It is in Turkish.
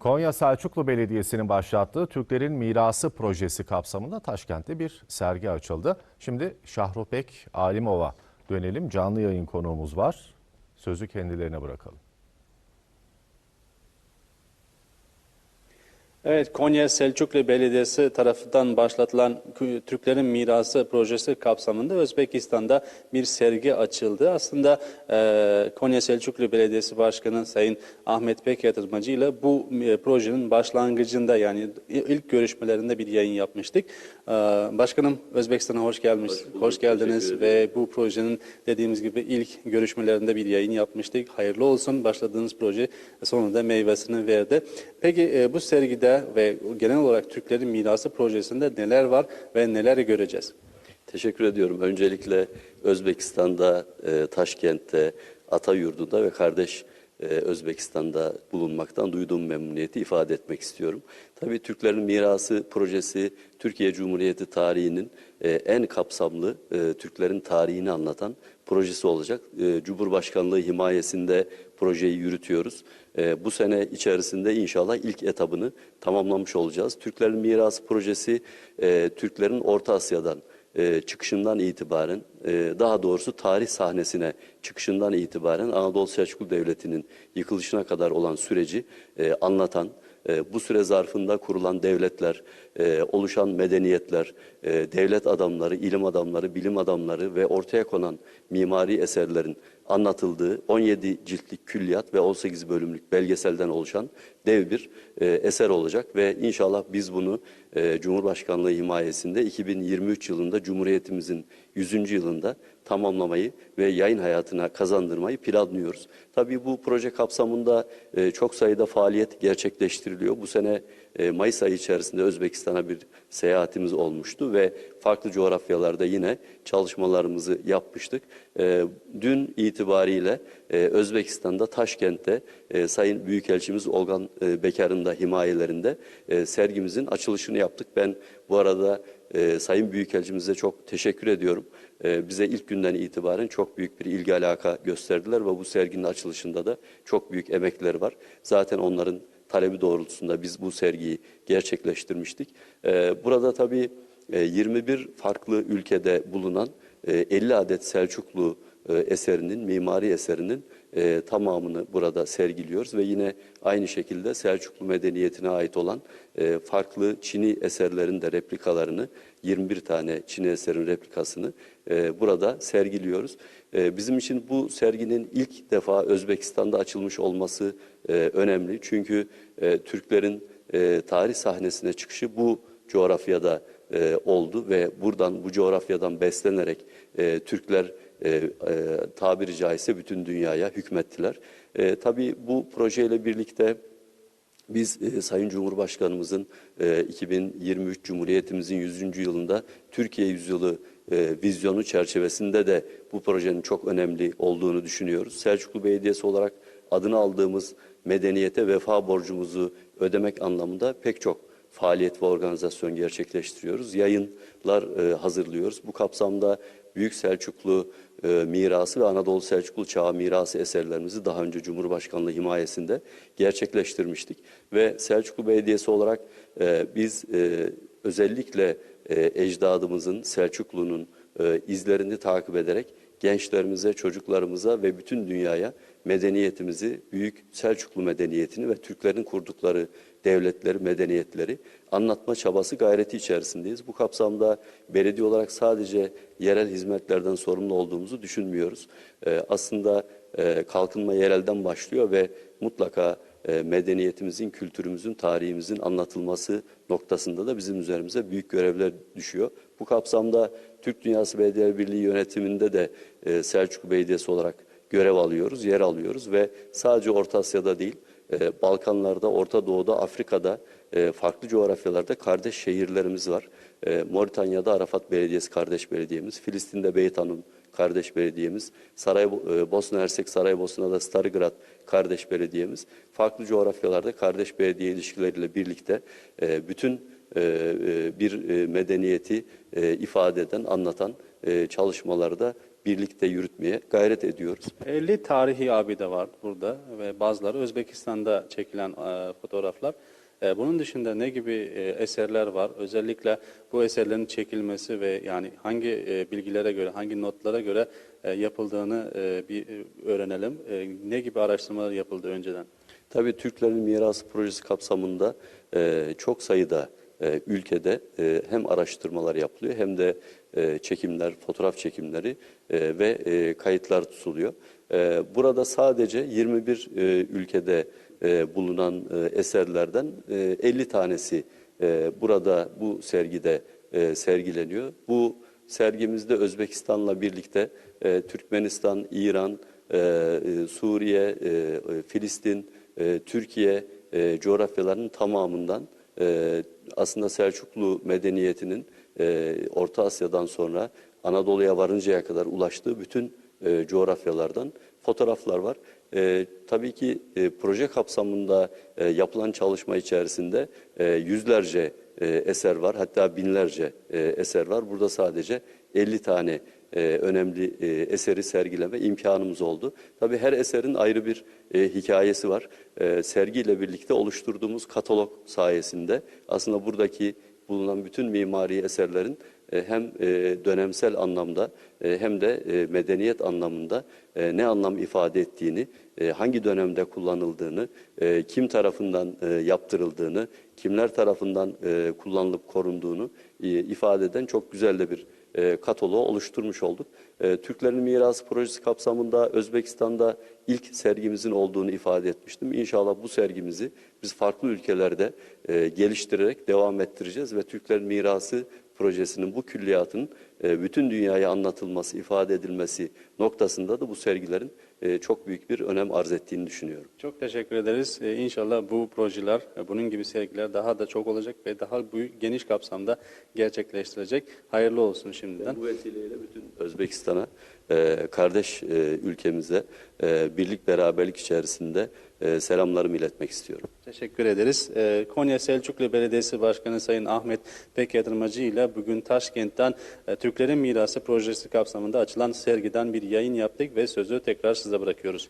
Konya Selçuklu Belediyesi'nin başlattığı Türklerin Mirası projesi kapsamında Taşkent'te bir sergi açıldı. Şimdi Şahrupek Alimova dönelim. Canlı yayın konuğumuz var. Sözü kendilerine bırakalım. Evet, Konya Selçuklu Belediyesi tarafından başlatılan Türklerin Mirası projesi kapsamında Özbekistan'da bir sergi açıldı. Aslında e, Konya Selçuklu Belediyesi Başkanı Sayın Ahmet Bek Yatırmacı ile bu e, projenin başlangıcında yani ilk görüşmelerinde bir yayın yapmıştık. E, başkanım Özbekistan'a hoş gelmiş, hoş, geldiniz ve bu projenin dediğimiz gibi ilk görüşmelerinde bir yayın yapmıştık. Hayırlı olsun başladığınız proje sonunda meyvesini verdi. Peki e, bu sergide ve genel olarak Türklerin Mirası projesinde neler var ve neler göreceğiz? Teşekkür ediyorum. Öncelikle Özbekistan'da, e, Taşkent'te, Atayurdu'da ve kardeş e, Özbekistan'da bulunmaktan duyduğum memnuniyeti ifade etmek istiyorum. Tabii Türklerin Mirası projesi Türkiye Cumhuriyeti tarihinin e, en kapsamlı e, Türklerin tarihini anlatan projesi olacak. E, Cumhurbaşkanlığı himayesinde projeyi yürütüyoruz. E, bu sene içerisinde inşallah ilk etabını tamamlamış olacağız. Türklerin Mirası projesi e, Türklerin Orta Asya'dan e, çıkışından itibaren e, daha doğrusu tarih sahnesine çıkışından itibaren Anadolu Selçuklu Devleti'nin yıkılışına kadar olan süreci anlatan e, bu süre zarfında kurulan devletler, e, oluşan medeniyetler, e, devlet adamları, ilim adamları, bilim adamları ve ortaya konan mimari eserlerin anlatıldığı 17 ciltlik külliyat ve 18 bölümlük belgeselden oluşan dev bir e, eser olacak ve inşallah biz bunu e, Cumhurbaşkanlığı himayesinde 2023 yılında Cumhuriyetimizin 100. yılında tamamlamayı ve yayın hayatına kazandırmayı planlıyoruz. Tabii bu proje kapsamında e, çok sayıda faaliyet gerçekleştiriliyor. Bu sene Mayıs ayı içerisinde Özbekistan'a bir seyahatimiz olmuştu ve farklı coğrafyalarda yine çalışmalarımızı yapmıştık. E, dün itibariyle e, Özbekistan'da Taşkent'te e, Sayın Büyükelçimiz Olgan e, Bekar'ın da himayelerinde e, sergimizin açılışını yaptık. Ben bu arada e, Sayın Büyükelçimize çok teşekkür ediyorum. E, bize ilk günden itibaren çok büyük bir ilgi alaka gösterdiler ve bu serginin açılışında da çok büyük emekleri var. Zaten onların talebi doğrultusunda biz bu sergiyi gerçekleştirmiştik. E, burada tabii e, 21 farklı ülkede bulunan e, 50 adet Selçuklu e, eserinin, mimari eserinin e, tamamını burada sergiliyoruz ve yine aynı şekilde Selçuklu medeniyetine ait olan e, farklı Çini eserlerin de replikalarını 21 tane Çini eserin replikasını e, burada sergiliyoruz. E, bizim için bu serginin ilk defa Özbekistan'da açılmış olması e, önemli. Çünkü e, Türklerin e, tarih sahnesine çıkışı bu coğrafyada oldu ve buradan bu coğrafyadan beslenerek Türkler tabiri caizse bütün dünyaya hükmettiler. Tabii bu projeyle birlikte biz e, Sayın Cumhurbaşkanımızın e, 2023 Cumhuriyetimizin 100. yılında Türkiye Yüzyılı e, vizyonu çerçevesinde de bu projenin çok önemli olduğunu düşünüyoruz. Selçuklu Belediyesi olarak adını aldığımız medeniyete vefa borcumuzu ödemek anlamında pek çok faaliyet ve organizasyon gerçekleştiriyoruz. Yayınlar e, hazırlıyoruz. Bu kapsamda Büyük Selçuklu e, mirası ve Anadolu Selçuklu çağı mirası eserlerimizi daha önce Cumhurbaşkanlığı himayesinde gerçekleştirmiştik. Ve Selçuklu Belediyesi olarak e, biz e, özellikle e, ecdadımızın, Selçuklu'nun e, izlerini takip ederek gençlerimize, çocuklarımıza ve bütün dünyaya medeniyetimizi, büyük Selçuklu medeniyetini ve Türklerin kurdukları devletleri, medeniyetleri anlatma çabası gayreti içerisindeyiz. Bu kapsamda belediye olarak sadece yerel hizmetlerden sorumlu olduğumuzu düşünmüyoruz. Ee, aslında e, kalkınma yerelden başlıyor ve mutlaka e, medeniyetimizin, kültürümüzün, tarihimizin anlatılması noktasında da bizim üzerimize büyük görevler düşüyor. Bu kapsamda Türk Dünyası Belediyeler Birliği yönetiminde de e, Selçuklu Belediyesi olarak görev alıyoruz, yer alıyoruz ve sadece Orta Asya'da değil, e, Balkanlarda, Orta Doğu'da, Afrika'da, farklı coğrafyalarda kardeş şehirlerimiz var. E, Moritanya'da Arafat Belediyesi kardeş belediyemiz, Filistin'de Beyt Hanım kardeş belediyemiz, Saray, e, Bosna Hersek Saraybosna'da Starigrad kardeş belediyemiz, farklı coğrafyalarda kardeş belediye ilişkileriyle birlikte e, bütün e, bir medeniyeti ifade eden, anlatan e, çalışmaları da birlikte yürütmeye gayret ediyoruz. 50 tarihi abide var burada ve bazıları Özbekistan'da çekilen fotoğraflar. E, bunun dışında ne gibi e, eserler var? Özellikle bu eserlerin çekilmesi ve yani hangi e, bilgilere göre, hangi notlara göre yapıldığını bir öğrenelim. Ne gibi araştırmalar yapıldı önceden? Tabii Türklerin Mirası Projesi kapsamında çok sayıda ülkede hem araştırmalar yapılıyor hem de çekimler, fotoğraf çekimleri ve kayıtlar tutuluyor. Burada sadece 21 e, ülkede e, bulunan e, eserlerden e, 50 tanesi e, burada bu sergide e, sergileniyor. Bu sergimizde Özbekistan'la birlikte e, Türkmenistan, İran, e, e, Suriye, e, e, Filistin, e, Türkiye e, coğrafyalarının tamamından e, aslında Selçuklu medeniyetinin e, Orta Asya'dan sonra Anadolu'ya varıncaya kadar ulaştığı bütün e, coğrafyalardan fotoğraflar var. E, tabii ki e, proje kapsamında e, yapılan çalışma içerisinde e, yüzlerce e, eser var. Hatta binlerce e, eser var. Burada sadece 50 tane e, önemli e, eseri sergileme imkanımız oldu. Tabii her eserin ayrı bir e, hikayesi var. E, sergiyle birlikte oluşturduğumuz katalog sayesinde aslında buradaki bulunan bütün mimari eserlerin hem e, dönemsel anlamda e, hem de e, medeniyet anlamında e, ne anlam ifade ettiğini, e, hangi dönemde kullanıldığını, e, kim tarafından e, yaptırıldığını, kimler tarafından e, kullanılıp korunduğunu e, ifade eden çok güzel de bir e, kataloğu oluşturmuş olduk. E, Türklerin Mirası Projesi kapsamında Özbekistan'da ilk sergimizin olduğunu ifade etmiştim. İnşallah bu sergimizi biz farklı ülkelerde e, geliştirerek devam ettireceğiz ve Türklerin Mirası projesinin bu külliyatın e, bütün dünyaya anlatılması, ifade edilmesi noktasında da bu sergilerin çok büyük bir önem arz ettiğini düşünüyorum. Çok teşekkür ederiz. Ee, inşallah bu projeler, e, bunun gibi sergiler daha da çok olacak ve daha büyük, geniş kapsamda gerçekleştirecek. Hayırlı olsun şimdiden. Bu vesileyle bütün Özbekistan'a, e, kardeş e, ülkemize e, birlik beraberlik içerisinde e, selamlarımı iletmek istiyorum. Teşekkür ederiz. Ee, Konya Selçuklu Belediyesi Başkanı Sayın Ahmet Pekyatırmacı ile bugün Taşkent'ten Türklerin Mirası projesi kapsamında açılan sergiden bir yayın yaptık ve sözü tekrar size bırakıyoruz.